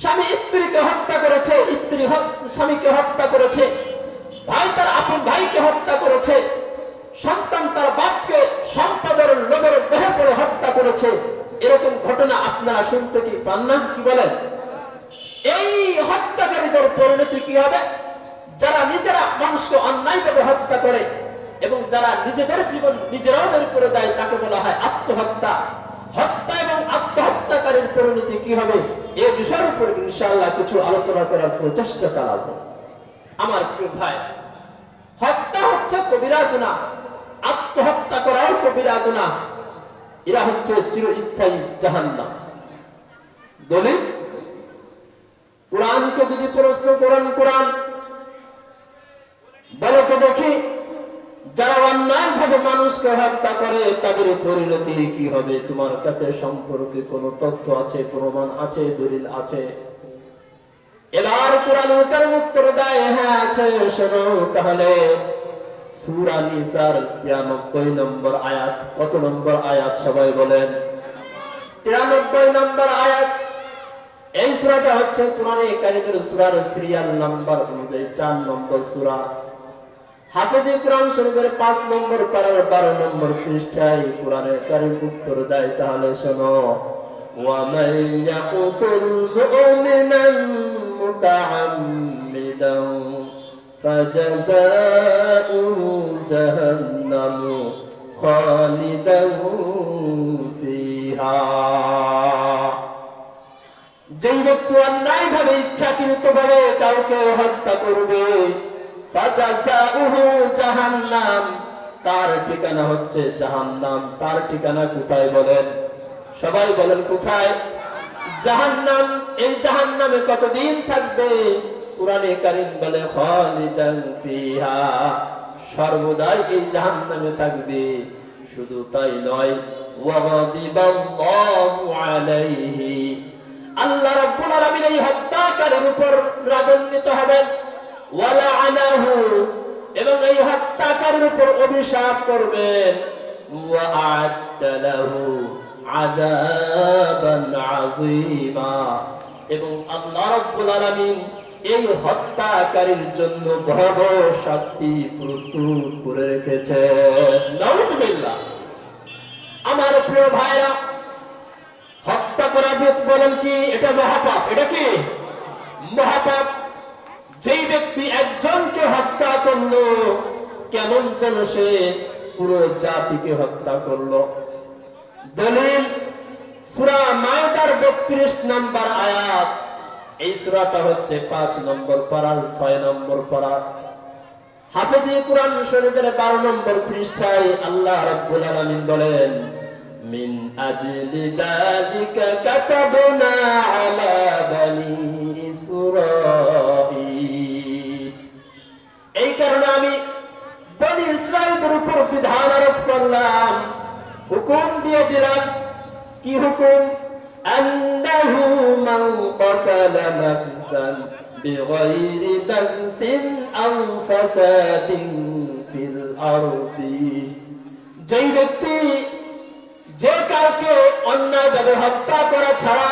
স্বামী স্ত্রীকে হত্যা করেছে, স্ত্রী স্বামীকে হত্যা করেছে। ভাই তার আপন ভাইকে হত্যা করেছে। সন্তান তার বাপকে সম্পদের লোভের দেহে পড়ে হত্যা করেছে। এরকম ঘটনা আপনারা শুনতে কি পান না? কি বলেন? এই হত্যাকারীদের পরিণতি কি হবে? যারা নিজেরা মানুষকে অন্যায়ভাবে হত্যা করে এবং যারা নিজেদের জীবন নিজেরাও বের করে দেয়, তাকে বলা হয় আত্মহত্যা। হত্যা এবং আত্মহত্যাকারীর পরিণতি কি হবে? এই বিষয়ের উপর ইনশাআল্লাহ কিছু আলোচনা করার প্রচেষ্টা চালাবো। আমার প্রিয় ভাই, হত্যা হচ্ছে কবিরা গুণা। আত্মহত্যা করাও কবিরা গুণা। এরা হচ্ছে চিরস্থায়ী জাহান্নাম। দলিল, কোরআনকে যদি প্রশ্ন করেন, কোরআন বলো তো দেখি যারা অন্যায় ভাবে মানুষকে হত্যা করে, তাদের পরিণতি কি হবে? তোমার কাছে সম্পর্কে কোনো তথ্য আছে, প্রমাণ আছে, দলিল আছে? কোরআন কার উত্তর দেয় হ্যাঁ আছে, শোনো তাহলে। সূরা নিসার 93 নম্বর আয়াত। কত নম্বর আয়াত সবাই বলেন? 93 নম্বর আয়াত। এই সূরাটা হচ্ছে কোরআনে কারিমের সূরার সিরিয়াল নাম্বার অনুযায়ী 4 নম্বর সূরা। হাফেজে কোরআন শরীফের 5 নম্বর পারার 12 নম্বর পৃষ্ঠায় কোরআনে কারিম উত্তর দেয় তাহলে শোনো ومن يقتل مؤمنا متعمدا فجزاؤه جهنم خالدا فيها যেই ব্যক্তি অন্যায় ভাবে ইচ্ছাকৃত ভাবে কাউকে হত্যা করবে ফাজাজাউহু তার ঠিকানা হচ্ছে জাহান্নাম? তার ঠিকানা কোথায় বলেন? সবাই বলেন কোথায়? জাহান্নাম, এই জাহান্নামে কতদিন থাকবে? কোরআনে কারিম বলে, খালিদান সর্বদাই এই জাহান্নামে থাকবে। শুধু তাই নয় আল্লাহ রাব্বুল এই হত্যাকারীর উপর রাগান্বিত হবেন। এবং এই হত্যাকারীর উপর অভিশাপ করবেন এবং এই হত্যাকারীর জন্য ভয়াবহ শাস্তি প্রস্তুত করে রেখেছেন। নাউজুবিল্লাহ। আমার প্রিয় ভাইরা, হত্যা করা বলেন কি? এটা মহাপাপ। এটা কি? মহাপাপ। যেই ব্যক্তি একজনকে হত্যা করল, কেমন যেন সে পুরো জাতিকে হত্যা করল। দলিল, সুরা মায়দার বত্রিশ নম্বর আয়াত। এই সুরাটা হচ্ছে পাঁচ নম্বর পাড়ার ছয় নম্বর পাড়া হাফেজি কোরআন শরীফের বারো নম্বর পৃষ্ঠায় আল্লাহ রাব্বুল আলামিন বলেন ইসরাঈল এই কারণে আমি বনি ইসরাইলের উপর বিধান আরোপ করলাম হুকুম দিয়ে দিলাম কি হুকুম أنه من قتل نفسا بغير نفس أو فساد في الأرض যেই ব্যক্তি যে কাউকে অন্যায়ভাবে হত্যা করা ছাড়া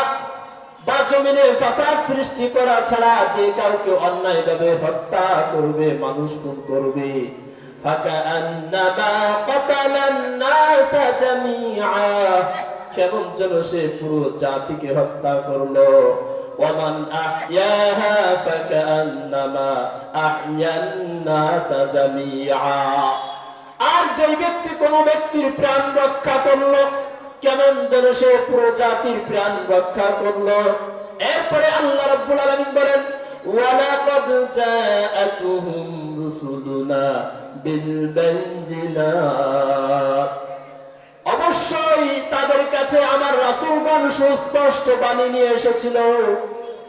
বা জমিনে ফাসাদ সৃষ্টি করা ছাড়া যে কাউকে অন্যায়ভাবে হত্যা করবে মানুষ খুন করবে فكأنما قتل الناس جميعا কেমন যেন সে পুরো জাতিকে হত্যা করলো ওমান আহইয়াহা ফাকান্নামা আহইয়ান-নাস জামিআ আর যেই ব্যক্তি কোন ব্যক্তির প্রাণ রক্ষা করলো কেমন যেন সে পুরো জাতির প্রাণ রক্ষা করল। এরপরে আল্লাহ রাব্বুল আলামিন বলেন অবশ্যই তাদের কাছে আমার রাসূলগণ সুস্পষ্ট বাণী নিয়ে এসেছিল।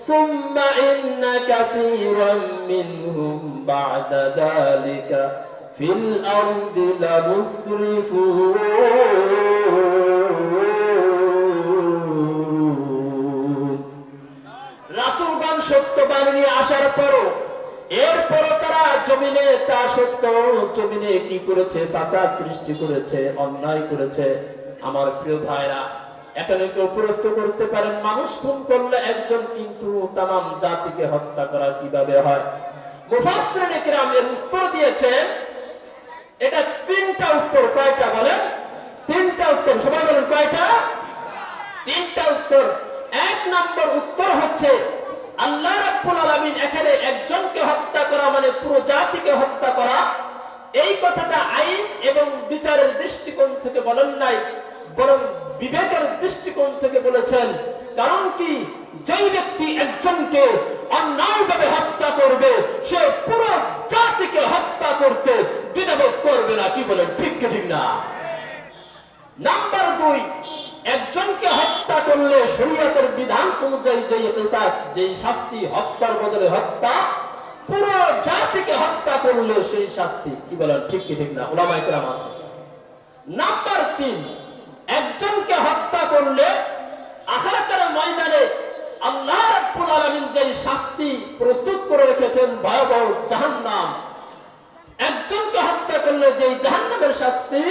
সুম্মা ইন্না কাসীরাম মিনহুম সত্য নিয়ে আসার পরও এরপর তারা জমিনে তা সত্য জমিনে কি করেছে, ফাসাদ সৃষ্টি করেছে, অন্যায় করেছে? আমার প্রিয় ভাইরা, এখানে কেউ প্রশ্ন করতে পারেন, মানুষ খুন করলে একজন কিন্তু জাতিকে হত্যা করা কীভাবে হয়? উত্তর এটা তিনটা উত্তর, কয়টা বলেন? তিনটা উত্তর, সবাই বলেন কয়টা? তিনটা উত্তর। এক নম্বর উত্তর হচ্ছে আল্লাহ রাব্বুল আলামিন এখানে একজনকে হত্যা করা মানে পুরো জাতিকে হত্যা করা, এই কথাটা আইন এবং বিচারের দৃষ্টিকোণ থেকে বলেন নাই, বরং বিবেকের দৃষ্টিকোণ থেকে বলেছেন। কারণ কি? যেই ব্যক্তি একজনকে অন্যায়ভাবে হত্যা করবে, সে পুরো জাতিকে হত্যা করতে দ্বিধাবোধ করবে না। কি বলেন? ঠিক কি ঠিক না? নাম্বার দুই একজনকে হত্যা করলে শরীয়তের বিধান অনুযায়ী যে কিসাস যে শাস্তি, হত্যার বদলে হত্যা, পুরো জাতিকে হত্যা করলে সেই শাস্তি। কি বলেন, ঠিক কি, ঠিক না? ওলামাই কেরাম আছে। নাম্বার তিন, একজনকে হত্যা করলে আখারাতের ময়দানে আল্লাহ রাব্বুল আলামিন যে শাস্তি প্রস্তুত করে রেখেছেন, ভয়াবহ জাহান্নাম। একজনকে হত্যা করলে যে জাহান্নামের শাস্তি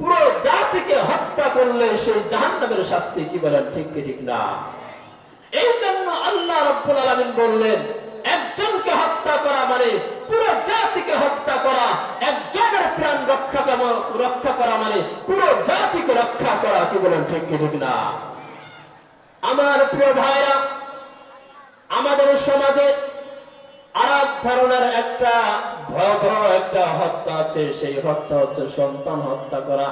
পুরো জাতিকে হত্যা করলে সেই জাহান্নামের শাস্তি কি বলেন? ঠিক কি, ঠিক না? এই জন্য আল্লাহ রব্বুল আলামিন বললেন, একজনকে হত্যা করা মানে পুরো জাতিকে হত্যা করা, একজনের প্রাণ রক্ষা রক্ষা করা মানে পুরো জাতিকে রক্ষা করা, কি বলেন? ঠিক কি, ঠিক না? আমার প্রিয় ভাইরা, আমাদের সমাজে আর এক ধরনের একটা ভয়াবহ একটা হত্যা আছে, সেই হত্যা হচ্ছে সন্তান হত্যা করা।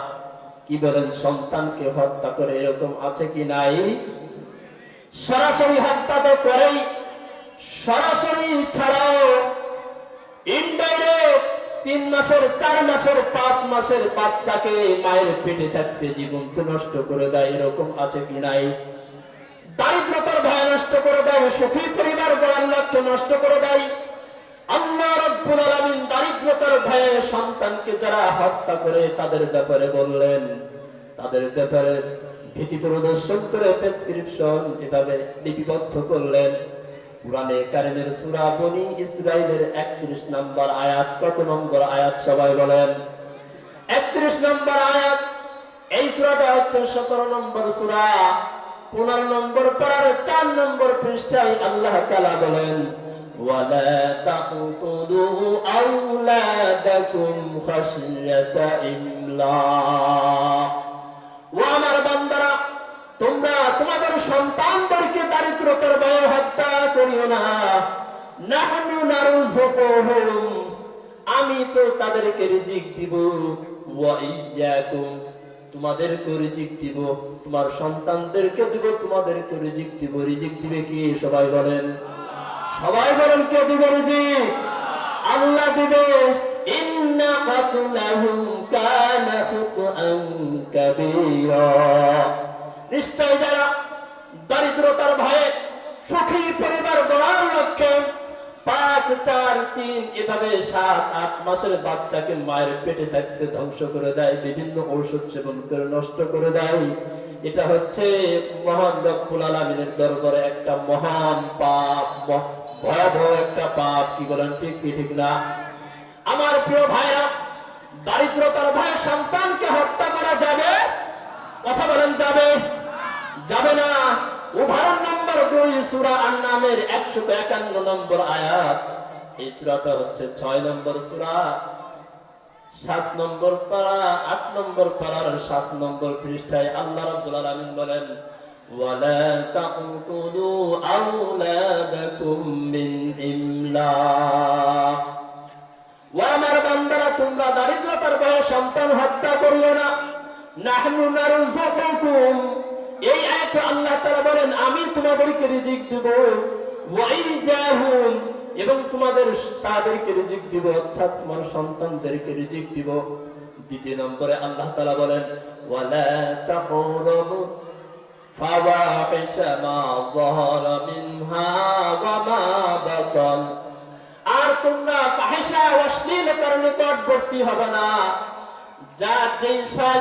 কি বলেন, সন্তানকে হত্যা করে এরকম আছে কি নাই? সরাসরি হত্যা তো করেই, সরাসরি ছাড়াও ইনডাইরেক্ট তিন মাসের, চার মাসের, পাঁচ মাসের বাচ্চাকে মায়ের পেটে থাকতে জীবন্ত নষ্ট করে দেয়, এরকম আছে কি নাই? দারিদ্রতার ভয় নষ্ট করে দেয়, সুখী পরিবার গড়ার লক্ষ্য নষ্ট করে দেয়। দারিদ্রতার ভয়ে সন্তানকে যারা হত্যা করে তাদের ব্যাপারে বললেন। তাদের ব্যাপারে ভীতি প্রদর্শন করে প্রেসক্রিপশন এভাবে লিপিবদ্ধ করলেন। পুরানে কারিমের সূরা বনি ইসরাইলের 31 নম্বর আয়াত, কত নম্বর আয়াত সবাই বলেন? 31 নম্বর আয়াত, এই হচ্ছে 17 নম্বর সূরা। 15 নম্বর পারার 4 নম্বর পৃষ্ঠায় আল্লাহ তাআলা বলেন ওয়ালা তাকুতুলু আওলাদাকুম খাশিয়াতা ইমলাক ও আমার তোমরা তোমাদের সন্তানদেরকে দারিদ্রতার ভয়ে হত্যা করিও না। আমি তো তাদেরকে রিজিক দিব। ওয়া ইয়্যাকুম তোমাদেরকে রিজিক দিব, তোমার সন্তানদেরকে দিব তোমাদেরকে রিজিক দিব। রিজিক দিবে কি সবাই বলেন। সবাই বলেন কে দিবে রিজিক আল্লাহ দিবে। ইন্না কাতলাহুম কানা খুতআন কাবীরা। নিশ্চয় যারা দারিদ্রতার ভয়ে সুখী পরিবার গড়ার লক্ষ্যে পাঁচ চার তিন এভাবে সাত আট মাসের বাচ্চাকে মায়ের পেটে থাকতে ধ্বংস করে দেয় বিভিন্ন ঔষধ সেবন করে নষ্ট করে দেয়। এটা হচ্ছে মহান রব্বুল আলামিনের দরবারে একটা মহান পাপ ভয়াবহ একটা পাপ, কি বলেন ঠিক, কি ঠিক না? আমার প্রিয় ভাইরা, দারিদ্রতার ভয়ে সন্তানকে হত্যা করা যাবে? কথা বলেন, যাবে? যাবে না। উদাহরণ নম্বর দুই, সুরা আন্নামের একশত একান্ন নম্বর আয়াত। এই সুরাটা হচ্ছে ছয় নম্বর সুরা, সাত নম্বর পারা, আট নম্বর পারার সাত নম্বর পৃষ্ঠায় আল্লাহ রাব্বুল আলামিন বলেন বান্দারা তোমরা দারিদ্রতার ভয়ে সন্তান হত্যা করিও না নাহনু নারুযুকুম এই আল্লাহ তাআলা বলেন, আমি তোমাদেরকে রিজিক দেব। এবং তোমাদের তাদেরকে রিজিক দিব, অর্থাৎ তোমার সন্তানদেরকে রিজিক দিব। দ্বিতীয় নম্বরে আল্লাহ তাআলা বলেন فواحش ما ظهر منها وما بطن আর তোমরা ফাহিশা অশ্লীলতার নিকটবর্তী হবে না যার যে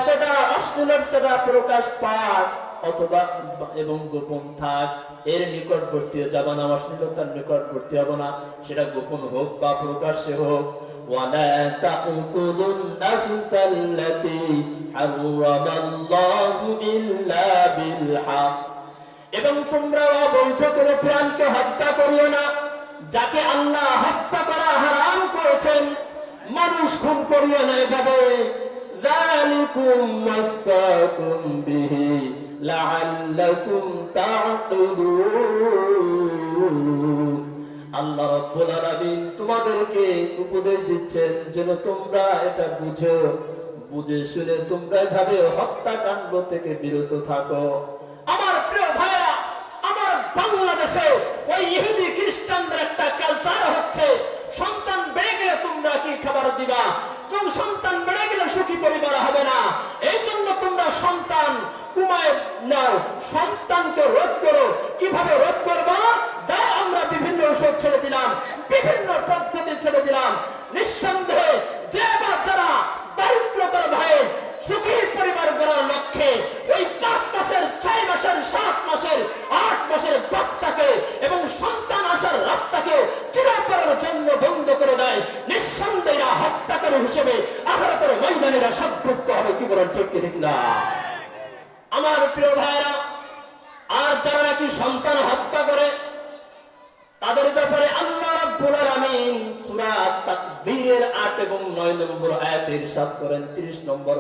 সেটা অশ্লীলতাটা প্রকাশ পাক অথবা এবং গোপন থাক এর নিকটবর্তী যাবে না অশ্লীলতার নিকটবর্তী হবে না সেটা গোপন হোক বা প্রকাশ্যে হোক ولا تقتلوا النفس التي حرم الله إلا بالحق এবং তোমরা অবৈধ করে প্রাণকে হত্যা করিও না যাকে আল্লাহ হত্যা করা হারাম করেছেন মানুষ খুন করিও না এভাবে ذلكم وصاكم به لعلكم تعقلون আল্লাহ রাব্বুল আলামিন তোমাদেরকে উপদেশ দিচ্ছেন যেন তোমরা এটা বুঝো। বুঝে শুনে তোমরা এভাবে হত্যাকাণ্ড থেকে বিরত থাকো। আমার প্রিয় ভাইরা আমার বাংলাদেশে ওই ইহুদি খ্রিস্টানদের একটা কালচার হচ্ছে, সন্তান বেড়ে গেলে তোমরা কি খাবার দিবা? তুমি সন্তান বেড়ে গেলে সুখী পরিবার হবে না। এই জন্য তোমরা সন্তান কুমায় নাও, সন্তানকে রোধ করো। কীভাবে রোধ করবা? যা আমরা বিভিন্ন ওষুধ ছেড়ে দিলাম, বিভিন্ন পদ্ধতি ছেড়ে দিলাম। নিঃসন্দেহে যে বাচ্চারা দারিদ্রতার ভয়ে সুখী পরিবার গড়ার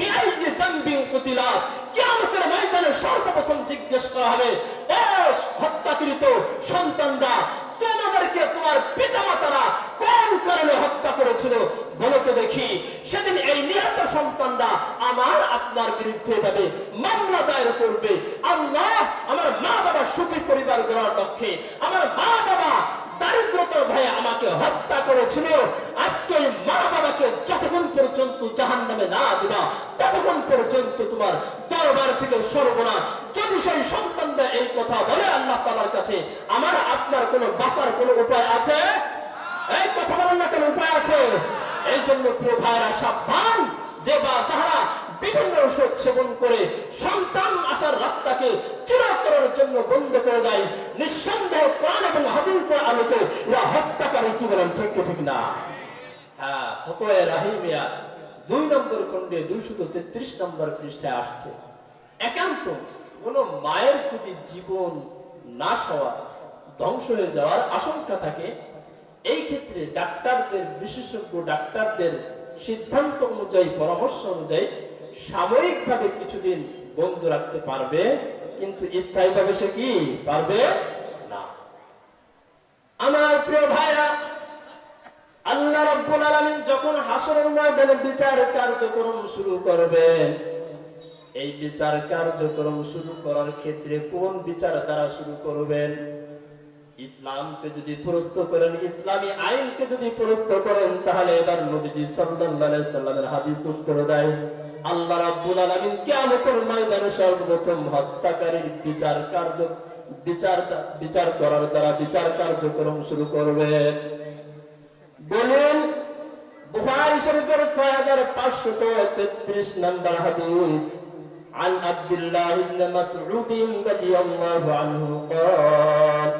বিআইজি জাম্বিং কুতিলা কিয়ামতের ময়দানে সর্বপ্রথম জিজ্ঞেস করা হবে, ও হত্যাকৃত সন্তানরা, তোমাদেরকে তোমার পিতামাতারা কোন কারণে হত্যা করেছিল? বলো তো দেখি। সেদিন এই নিহত সন্তানরা আমার, আপনার বিরুদ্ধে যাবে, মামলা দায়ের করবে। আল্লাহ আমার মা বাবা সুখী পরিবার গড়ার লক্ষ্যে আমার মা বাবা দারিদ্রতার ভয়ে আমাকে হত্যা করেছিল। আজকে মা বাবাকে যতক্ষণ পর্যন্ত জাহান নামে না দিবা, ততক্ষণ পর্যন্ত তোমার দরবার থেকে সর্বনা যদি সেই সন্তানরা এই কথা বলে আল্লাহ তালার কাছে, আমার আপনার কোনো বাঁচার কোনো উপায় আছে? এই কথা বলেন না কেন উপায় আছে? এই জন্য প্রিয় ভাইরা সাবধান। যে বা যারা বিভিন্ন ওষুধ সেবন করে সন্তান আসার রাস্তাকে চিরতরের জন্য বন্ধ করে দেয়। নিঃসন্দেহ প্রাণ এবং হাদিসের আলোকে এরা হত্যাকারী কি বলেন, ঠিক ঠিক না? হ্যাঁ রাহিমিয়া দুই নম্বর দুইশত তেত্রিশ নম্বর পৃষ্ঠায় আসছে। একান্ত কোন মায়ের যদি জীবন নাশ হওয়া ধ্বংস হয়ে যাওয়ার আশঙ্কা থাকে, এই ক্ষেত্রে ডাক্তারদের, বিশেষজ্ঞ ডাক্তারদের সিদ্ধান্ত অনুযায়ী, পরামর্শ অনুযায়ী সাময়িকভাবে কিছুদিন বন্ধ রাখতে পারবে, কিন্তু স্থায়ীভাবে সে কি পারবে না। আমার প্রিয় ভাইরা, আল্লাহ রাব্বুল আলামিন যখন হাসরের ময়দানে বিচার কার্যক্রম শুরু করবেন, এই বিচার কার্যক্রম শুরু করার ক্ষেত্রে কোন বিচার দ্বারা শুরু করবেন? ইসলামকে যদি প্রস্ত করেন, ইসলামী আইনকে যদি প্রস্ত করেন, তাহলে এবার নবীজি সাল্লাল্লাহু আলাইহি সাল্লামের হাদিস উত্তর দেয় আল্লাহ রাব্বুল আলামিন কিয়ামতের ময়দানে সর্বপ্রথম হত্যাকারীর বিচার কার্য বিচার বিচার করার দ্বারা বিচার কার্যক্রম শুরু করবেন বলেন বুখারী শরীফের 6533 নম্বর হাদিস عن عبد الله بن مسعود رضي الله عنه قال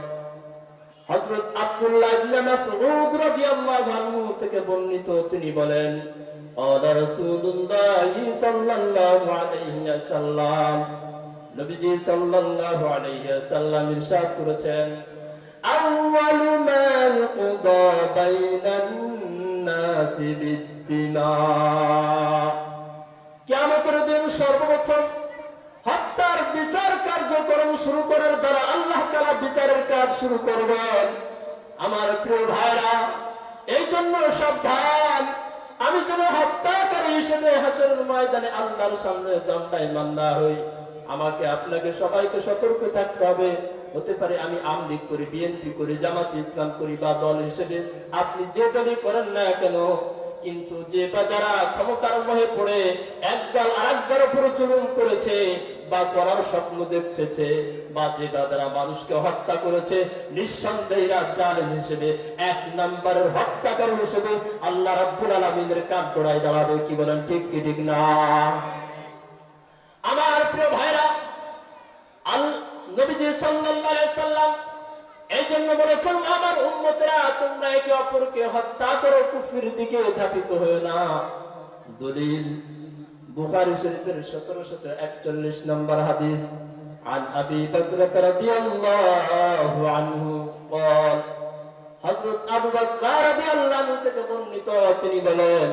হযরত আব্দুল্লাহ ইবনে মাসউদ রাদিয়াল্লাহু আনহু থেকে বর্ণিত তিনি বলেন قال رسول الله صلى الله عليه وسلم নবীজি সাল্লাল্লাহু আলাইহি ওয়াসাল্লাম ইরশাদ করেছেন আউয়ালু মা ইউকদা বাইনান নাসি বিদ্দিমা কিয়ামতের দিন সর্বপ্রথম হত্যার বিচার কার্যক্রম শুরু করার দ্বারা আল্লাহ তাআলা বিচারের কাজ শুরু করবেন আমার প্রিয় ভাইরা এই জন্য সাবধান আমি যেন হত্যাকারী হিসেবে হাসরের ময়দানে আল্লাহর সামনে দণ্ডায়মান না হই। আমাকে, আপনাকে সবাইকে সতর্ক থাকতে হবে। হতে পারে আমি আমলিগ করি, বিএনপি করি, জামাত ইসলাম করি বা দল হিসেবে। আপনি যে দলই করেন না কেন কিন্তু যে বা যারা ক্ষমতার মোহে পড়ে, একদল আরেকদল উপর জুলুম করেছে বা করার স্বপ্ন দেখতেছে, বা যে বা যারা মানুষকে হত্যা করেছে নিঃসন্দেহীরা আল্লাহ দাঁড়াবে, কি বলেন ঠিক কি ঠিক না? আমার প্রিয় ভাইরা এই জন্য বলেছেন আমার উম্মতেরা তোমরা একে অপরকে হত্যা করো কুফরির দিকে ধাপিত হয়ে না দলিল বুখারী শরীফের 1741 নম্বর হাদিস عن ابي بكر رضي الله عنه قال হযরত আবু বকর রাদিয়াল্লাহু আনহু থেকে বর্ণিত তিনি বলেন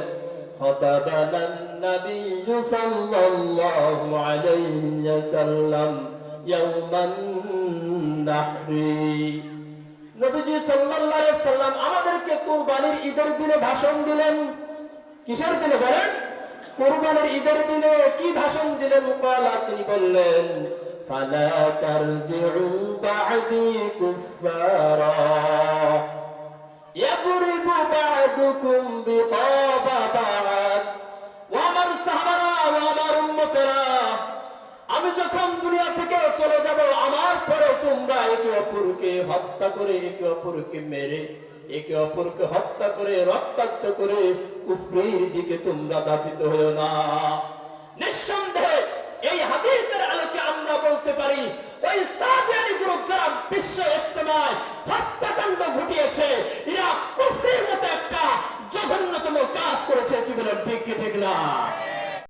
خطبنا النبي صلى الله عليه وسلم يوم النحر নবীজি সাল্লাল্লাহু আলাইহি সাল্লাম আমাদেরকে কুরবানির ঈদের দিনে ভাষণ দিলেন কিসের দিনে বলেন কুরবানির ঈদের দিনে কি ভাষণ দিলেন কালা তিনি বললেন ফালা তারজিউ বা'দি কুফারা يضرب بعضكم بقاب بعض وامر সাহাবারা ও আমার উম্মতেরা আমি যখন দুনিয়া থেকে চলে যাব, আমার পরে তোমরা একে অপরকে হত্যা করে, একে অপরকে মেরে, একে অপরকে হত্যা করে, রক্তাক্ত করে কুফরির দিকে তোমরা দাপিত হয়েও না। নিঃসন্দেহে এই হাদিসের আলোকে আমরা বলতে পারি, ওই সাদিয়ানি গ্রুপ যারা বিশ্ব ইস্তেমায় হত্যাকাণ্ড ঘটিয়েছে, এরা কুফরির মতো একটা জঘন্যতম কাজ করেছে, কি বলেন, ঠিক কি, ঠিক না?